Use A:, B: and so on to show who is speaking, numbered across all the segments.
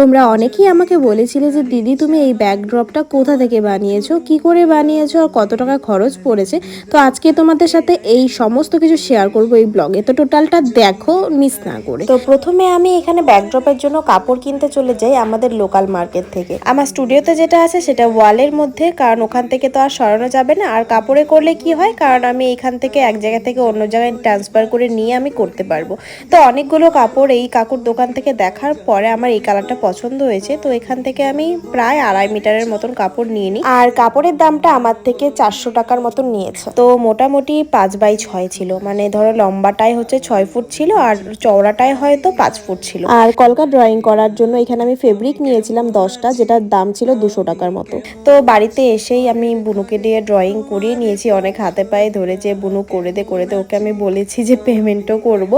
A: তোমরা অনেকেই আমাকে বলেছিলে যে, দিদি, তুমি এই ব্যাকড্রপটা কোথা থেকে বানিয়েছো? কি করে বানিয়েছো? আর কত টাকা খরচ পড়েছে? তো আজকে তোমাদের সাথে এই সমস্ত কিছু শেয়ার করব এই ব্লগে তো টোটালটা দেখো মিস না করে। তো প্রথমে আমি এখানে ব্যাকড্রপের জন্য কাপড় কিনতে চলে যাই আমাদের লোকাল মার্কেট থেকে। আমার স্টুডিওতে যেটা আছে, সেটা ওয়ালের মধ্যে, কারণ ওখান থেকে তো আর সরানো যাবে না। আর কাপড়ে করলে কি হয়, কারণ আমি এখান থেকে এক জায়গা থেকে অন্য জায়গায় ট্রান্সফার করে নিয়ে আমি করতে পারব। তো অনেকগুলো কাপড় এই কাকুর দোকান থেকে দেখার পরে আমার এই কালারটা পছন্দ হয়েছে তো এখান থেকে আমি প্রায় আড়াই মিটারের মতন কাপড় নিয়ে নিই। আর কাপড়ের দামটা আমার থেকে চারশো টাকার মতন নিয়েছে। তো মোটামুটি পাঁচ বাই ছয় ছিল মানে ধরো লম্বাটাই হচ্ছে ছয় ফুট ছিল আর চওড়াটাই হয়তো পাঁচ ফুট ছিল। আর কলকা ড্রয়িং করার জন্য এখানে আমি ফেব্রিক নিয়েছিলাম দশটা যেটার দাম ছিল দুশো টাকার মতো। তো বাড়িতে এসেই আমি বুনুকে দিয়ে ড্রয়িং করিয়ে নিয়েছি অনেক হাতে পায়ে ধরে যে বুনু করে দে করে দে ওকে আমি বলেছি যে পেমেন্টও করব।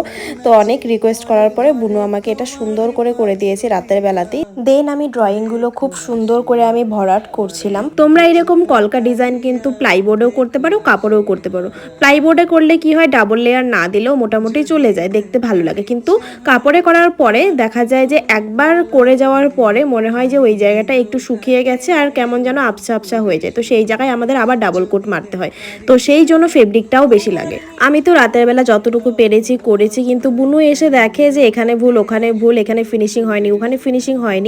A: তো অনেক রিকোয়েস্ট করার পরে বুনু আমাকে এটা সুন্দর করে করে দিয়েছে রাতের para. দেন আমি ড্রয়িংগুলো খুব সুন্দর করে আমি ভরাট করছিলাম। তোমরা এরকম কলকা ডিজাইন কিন্তু প্লাইবোর্ডেও করতে পারো, কাপড়েও করতে পারো। প্লাইবোর্ডে করলে কি হয় ডাবল লেয়ার না দিলেও মোটামুটি চলে যায়, দেখতে ভালো লাগে। কিন্তু কাপড়ে করার পরে দেখা যায় যে একবার করে যাওয়ার পরে মনে হয় যে ওই জায়গাটা একটু শুকিয়ে গেছে আর কেমন যেন আবসা আবসা হয়ে যায়। তো সেই জায়গায় আমাদের আবার ডাবল কোট মারতে হয়। তো সেই জন্য ফেব্রিকটাও বেশি লাগে। আমি তো রাতের বেলা যতটুকু পেরেছি, করেছি, কিন্তু বুনু এসে দেখে যে এখানে ভুল, ওখানে ভুল, এখানে ফিনিশিং হয়নি, ওখানে ফিনিশিং হয়নি।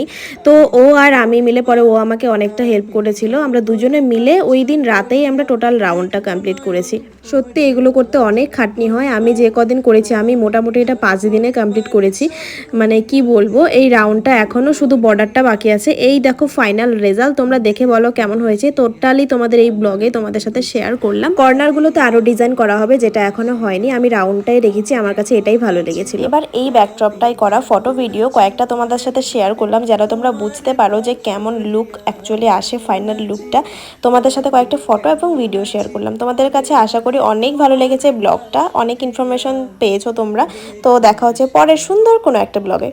A: তো ও আর আমি মিলে পরে ও আমাকে অনেকটা হেল্প করেছিল। আমরা দুজনে মিলে ওই দিন রাতেই আমরা টোটাল রাউন্ডটা কমপ্লিট করেছি। সত্যি এগুলো করতে অনেক খাটনি হয়। আমি যে কদিন করেছি, আমি মোটামুটি এটা পাঁচ দিনে কমপ্লিট করেছি। মানে কি বলব, এই রাউন্ডটা এখনও শুধু বর্ডারটা বাকি আছে। এই দেখো ফাইনাল রেজাল্ট তোমরা দেখে বলো কেমন হয়েছে। টোটালি তোমাদের এই ব্লগে তোমাদের সাথে শেয়ার করলাম। কর্নারগুলোতে আরও ডিজাইন করা হবে, যেটা এখনও হয়নি। আমি রাউন্ডটাই রেখেছি, আমার কাছে এটাই ভালো লেগেছিল। এবার এই ব্যাকড্রপটাই করা ফটো ভিডিও কয়েকটা তোমাদের সাথে শেয়ার করলাম। যেন তোমরা বুঝতে পারো যে কেমন লুক অ্যাকচুয়ালি আসে ফাইনাল লুকটা তোমাদের সাথে কয়েকটা ফটো এবং ভিডিও শেয়ার করলাম। তোমাদের কাছে আশা করি অনেক ভালো লেগেছে ব্লগটা অনেক ইনফরমেশন পেয়েছ তোমরা। তো দেখা হচ্ছে পরের সুন্দর কোনো একটা ব্লগে